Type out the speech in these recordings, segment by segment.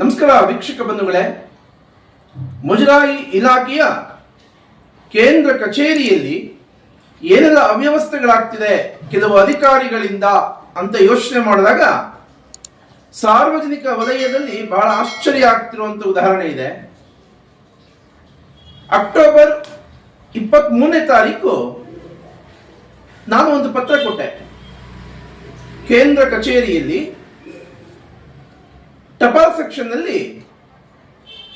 ನಮಸ್ಕಾರ ವೀಕ್ಷಕ ಬಂಧುಗಳೇ. ಮುಜರಾಯಿ ಇಲಾಖೆಯ ಕೇಂದ್ರ ಕಚೇರಿಯಲ್ಲಿ ಏನೆಲ್ಲ ಅವ್ಯವಸ್ಥೆಗಳಾಗ್ತಿದೆ, ಕೆಲವು ಅಧಿಕಾರಿಗಳಿಂದ ಅಂತ ಯೋಚನೆ ಮಾಡಿದಾಗ ಸಾರ್ವಜನಿಕ ವಲಯದಲ್ಲಿ ಬಹಳ ಆಶ್ಚರ್ಯ ಆಗ್ತಿರುವಂತ ಉದಾಹರಣೆ ಇದೆ. ಅಕ್ಟೋಬರ್ ಇಪ್ಪತ್ತ್ ಮೂರನೇ ತಾರೀಕು ನಾನು ಒಂದು ಪತ್ರ ಕೊಟ್ಟೆ. ಕೇಂದ್ರ ಕಚೇರಿಯಲ್ಲಿ ಟಪಾಲ್ ಸೆಕ್ಷನ್ನಲ್ಲಿ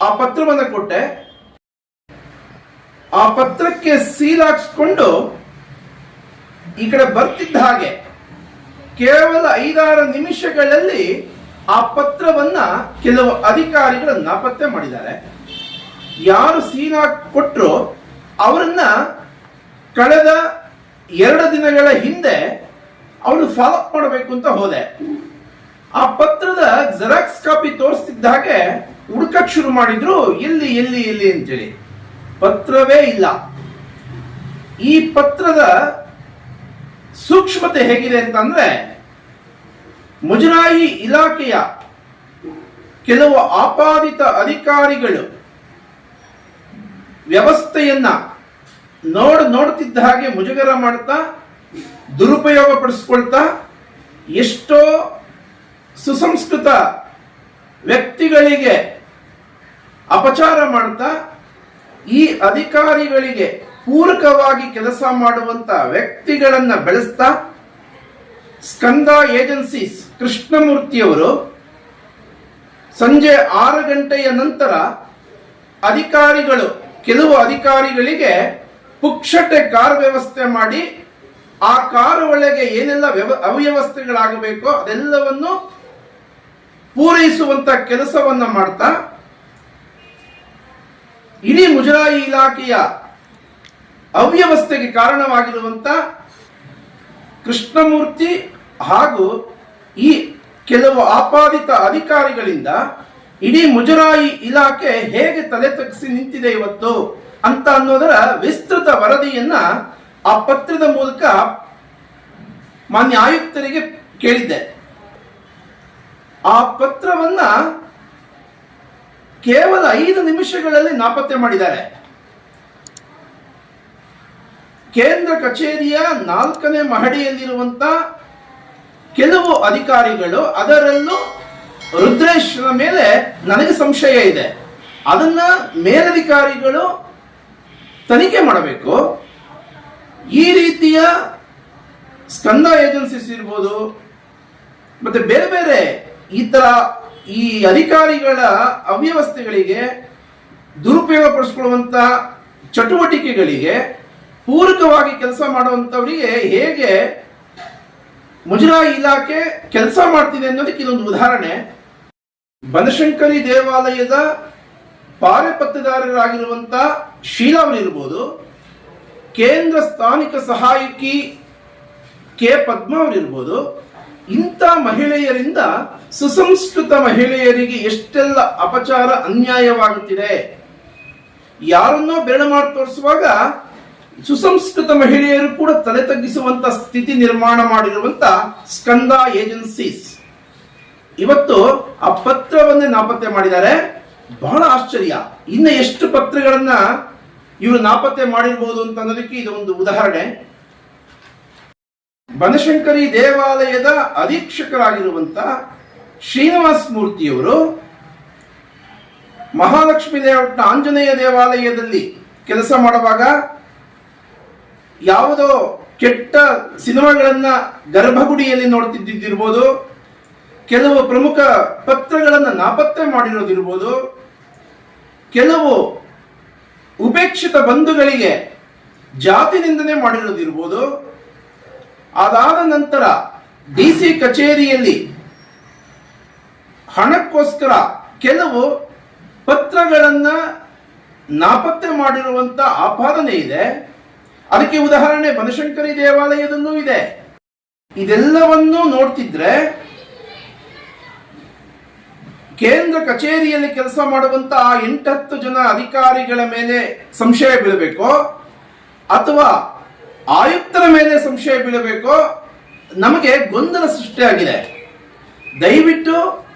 ಆ ಪತ್ರವನ್ನು ಕೊಟ್ಟೆ. ಆ ಪತ್ರಕ್ಕೆ ಸೀಲ್ ಹಾಕಿಸ್ಕೊಂಡು ಈ ಕಡೆ ಬರ್ತಿದ್ದ ಹಾಗೆ ಕೇವಲ ಐದಾರು ನಿಮಿಷಗಳಲ್ಲಿ ಆ ಪತ್ರವನ್ನ ಕೆಲವು ಅಧಿಕಾರಿಗಳು ನಾಪತ್ತೆ ಮಾಡಿದ್ದಾರೆ. ಯಾರು ಸೀಲ್ ಕೊಟ್ಟರು ಅವರನ್ನ ಕಳೆದ ಎರಡು ದಿನಗಳ ಹಿಂದೆ ಅವರು ಫಾಲೋಅಪ್ ಮಾಡಬೇಕು ಅಂತ ಹೋದೆ. ಆ ಪತ್ರದ ಜೆರಾಕ್ಸ್ ಕಾಪಿ ತೋರಿಸ್ತಿದ್ದ ಹಾಗೆ ಹುಡುಕಕ್ ಶುರು ಮಾಡಿದ್ರು, ಎಲ್ಲಿ ಎಲ್ಲಿ ಎಲ್ಲಿ ಅಂತೇಳಿ. ಪತ್ರವೇ ಇಲ್ಲ. ಈ ಪತ್ರದ ಸೂಕ್ಷ್ಮತೆ ಹೇಗಿದೆ ಅಂತಂದ್ರೆ, ಮುಜರಾಯಿ ಇಲಾಖೆಯ ಕೆಲವು ಆಪಾದಿತ ಅಧಿಕಾರಿಗಳು ವ್ಯವಸ್ಥೆಯನ್ನ ನೋಡ್, ನೋಡ್ತಿದ್ದ ಹಾಗೆ ಮುಜುಗರ ಮಾಡ್ತಾ ದುರುಪಯೋಗ ಪಡಿಸ್ಕೊಳ್ತಾ ಎಷ್ಟೋ ಸುಸಂಸ್ಕೃತ ವ್ಯಕ್ತಿಗಳಿಗೆ ಅಪಚಾರ ಮಾಡ್ತಾ, ಈ ಅಧಿಕಾರಿಗಳಿಗೆ ಪೂರಕವಾಗಿ ಕೆಲಸ ಮಾಡುವಂತ ವ್ಯಕ್ತಿಗಳನ್ನ ಬೆಳೆಸ್ತಾ, ಸ್ಕಂದ ಏಜೆನ್ಸೀಸ್ ಕೃಷ್ಣಮೂರ್ತಿಯವರು ಸಂಜೆ ಆರು ಗಂಟೆಯ ನಂತರ ಅಧಿಕಾರಿಗಳು, ಕೆಲವು ಅಧಿಕಾರಿಗಳಿಗೆ ಪುಕ್ಷಟೆ ಕಾರ್ ವ್ಯವಸ್ಥೆ ಮಾಡಿ, ಆ ಕಾರು ಒಳಗೆ ಏನೆಲ್ಲ ವ್ಯವ, ಅವ್ಯವಸ್ಥೆಗಳಾಗಬೇಕೋ ಅದೆಲ್ಲವನ್ನು ಪೂರೈಸುವಂತ ಕೆಲಸವನ್ನ ಮಾಡ್ತಾ, ಇಡೀ ಮುಜರಾಯಿ ಇಲಾಖೆಯ ಅವ್ಯವಸ್ಥೆಗೆ ಕಾರಣವಾಗಿರುವಂತ ಕೃಷ್ಣಮೂರ್ತಿ ಹಾಗೂ ಈ ಕೆಲವು ಆಪಾದಿತ ಅಧಿಕಾರಿಗಳಿಂದ ಇಡೀ ಮುಜರಾಯಿ ಇಲಾಖೆ ಹೇಗೆ ತಲೆ ತಗ್ಗಿಸಿ ನಿಂತಿದೆ ಇವತ್ತು ಅಂತ ಅನ್ನೋದರ ವಿಸ್ತೃತ ವರದಿಯನ್ನ ಆ ಪತ್ರದ ಮೂಲಕ ಮಾನ್ಯ ಆಯುಕ್ತರಿಗೆ ಕೇಳಿದ್ದೆ. ಆ ಪತ್ರವನ್ನ ಕೇವಲ ಐದು ನಿಮಿಷಗಳಲ್ಲಿ ನಾಪತ್ತೆ ಮಾಡಿದ್ದಾರೆ. ಕೇಂದ್ರ ಕಚೇರಿಯ ನಾಲ್ಕನೇ ಮಹಡಿಯಲ್ಲಿರುವಂತ ಕೆಲವು ಅಧಿಕಾರಿಗಳು ಅದರಲ್ಲೂ ರುದ್ರೇಶ್ನ ಮೇಲೆ ನನಗೆ ಸಂಶಯ ಇದೆ. ಅದನ್ನ ಮೇಲಧಿಕಾರಿಗಳು ತನಿಖೆ ಮಾಡಬೇಕು. ಈ ರೀತಿಯ ಸ್ಕಂದ ಏಜೆನ್ಸೀಸ್ ಇರ್ಬೋದು, ಮತ್ತೆ ಬೇರೆ ಬೇರೆ ಈ ತರ ಈ ಅಧಿಕಾರಿಗಳ ಅವ್ಯವಸ್ಥೆಗಳಿಗೆ ದುರುಪಯೋಗ ಪಡಿಸ್ಕೊಳ್ಳುವಂಥ ಚಟುವಟಿಕೆಗಳಿಗೆ ಪೂರಕವಾಗಿ ಕೆಲಸ ಮಾಡುವಂತವರಿಗೆ ಹೇಗೆ ಮುಜರಾಯಿ ಇಲಾಖೆ ಕೆಲಸ ಮಾಡ್ತಿದೆ ಅನ್ನೋದಕ್ಕೆ ಇದೊಂದು ಉದಾಹರಣೆ. ಬನಶಂಕರಿ ದೇವಾಲಯದ ಪಾರೆಪತ್ತದಾರರಾಗಿರುವಂತ ಶೀಲಾ ಅವರಿರ್ಬೋದು ಕೇಂದ್ರ ಸ್ಥಾನಿಕ ಸಹಾಯಕಿ ಕೆ ಪದ್ಮ ಅವರಿರ್ಬೋದು ಇಂಥ ಮಹಿಳೆಯರಿಂದ ಸುಸಂಸ್ಕೃತ ಮಹಿಳೆಯರಿಗೆ ಎಷ್ಟೆಲ್ಲ ಅಪಚಾರ, ಅನ್ಯಾಯವಾಗುತ್ತಿದೆ. ಯಾರನ್ನೋ ಬೆರಳು ಮಾಡಿ ತೋರಿಸುವಾಗ ಸುಸಂಸ್ಕೃತ ಮಹಿಳೆಯರು ಕೂಡ ತಲೆ ತಗ್ಗಿಸುವಂತ ಸ್ಥಿತಿ ನಿರ್ಮಾಣ ಮಾಡಿರುವಂತ ಸ್ಕಂದ ಏಜೆನ್ಸೀಸ್. ಇವತ್ತು ಆ ಪತ್ರವನ್ನೇ ನಾಪತ್ತೆ ಮಾಡಿದ್ದಾರೆ. ಬಹಳ ಆಶ್ಚರ್ಯ. ಇನ್ನು ಎಷ್ಟು ಪತ್ರಗಳನ್ನ ಇವರು ನಾಪತ್ತೆ ಮಾಡಿರ್ಬೋದು ಅಂತ ಅನ್ನೋದಕ್ಕೆ ಇದು ಒಂದು ಉದಾಹರಣೆ. ಬನಶಂಕರಿ ದೇವಾಲಯದ ಅಧೀಕ್ಷಕರಾಗಿರುವಂತಹ ಶ್ರೀನಿವಾಸ್ ಮೂರ್ತಿಯವರು ಮಹಾಲಕ್ಷ್ಮಿ ದೇವಟ್ಟ ಆಂಜನೇಯ ದೇವಾಲಯದಲ್ಲಿ ಕೆಲಸ ಮಾಡುವಾಗ ಯಾವುದೋ ಕೆಟ್ಟ ಸಿನಿಮಾಗಳನ್ನ ಗರ್ಭಗುಡಿಯಲ್ಲಿ ನೋಡ್ತಿದ್ದಿರ್ಬೋದು ಕೆಲವು ಪ್ರಮುಖ ಪತ್ರಗಳನ್ನ ನಾಪತ್ತೆ ಮಾಡಿರೋದಿರ್ಬೋದು, ಕೆಲವು ಉಪೇಕ್ಷಿತ ಬಂಧುಗಳಿಗೆ ಜಾತಿ ನಿಂದನೆ ಮಾಡಿರೋದಿರ್ಬೋದು ಅದಾದ ನಂತರ ಡಿ ಸಿ ಕಚೇರಿಯಲ್ಲಿ ಹಣಕ್ಕೋಸ್ಕರ ಕೆಲವು ಪತ್ರಗಳನ್ನ ನಾಪತ್ತೆ ಮಾಡಿರುವಂತ ಆಪಾದನೆ ಇದೆ. ಅದಕ್ಕೆ ಉದಾಹರಣೆ ಬನಶಂಕರಿ ದೇವಾಲಯದಲ್ಲೂ ಇದೆ. ಇದೆಲ್ಲವನ್ನೂ ನೋಡ್ತಿದ್ರೆ ಕೇಂದ್ರ ಕಚೇರಿಯಲ್ಲಿ ಕೆಲಸ ಮಾಡುವಂತ ಆ ಎಂಟತ್ತು ಜನ ಅಧಿಕಾರಿಗಳ ಮೇಲೆ ಸಂಶಯ ಬೀಳಬೇಕೋ? ಅಥವಾ ಆಯುಕ್ತರ ಮೇಲೆ ಸಂಶಯ ಬೀಳಬೇಕೋ? ನಮಗೆ ಗೊಂದಲ ಸೃಷ್ಟಿಯಾಗಿದೆ ದಯವಿಟ್ಟು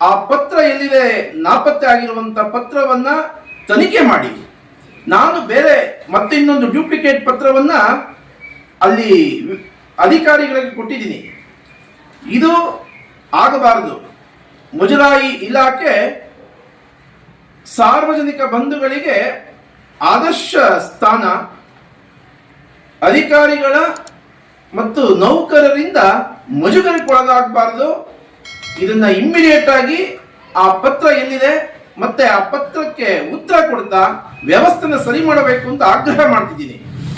ಆ ಪತ್ರ ಎಲ್ಲಿದೆ? ನಾಪತ್ತೆ ಆಗಿರುವಂತ ಪತ್ರವನ್ನ ತನಿಖೆ ಮಾಡಿ. ನಾನು ಬೇರೆ ಮತ್ತೆ ಇನ್ನೊಂದು ಡ್ಯೂಪ್ಲಿಕೇಟ್ ಪತ್ರವನ್ನ ಅಲ್ಲಿ ಅಧಿಕಾರಿಗಳಿಗೆ ಕೊಟ್ಟಿದ್ದೀನಿ. ಇದು ಆಗಬಾರದು. ಮುಜರಾಯಿ ಇಲಾಖೆ ಸಾರ್ವಜನಿಕ ಬಂಧುಗಳಿಗೆ ಆದರ್ಶ ಸ್ಥಾನ ಅಧಿಕಾರಿಗಳ ಮತ್ತು ನೌಕರರಿಂದ ಮುಜುಗರಕ್ಕೊಳಗಾಗಬಾರದು ಇದನ್ನ ಇಮ್ಮಿಡಿಯೇಟ್ ಆಗಿ ಆ ಪತ್ರ ಎಲ್ಲಿದೆ ಮತ್ತೆ ಆ ಪತ್ರಕ್ಕೆ ಉತ್ತರ ಕೊಡ್ತಾ ವ್ಯವಸ್ಥೆನ ಸರಿ ಮಾಡಬೇಕು ಅಂತ ಆಗ್ರಹ ಮಾಡ್ತಿದ್ದೀನಿ.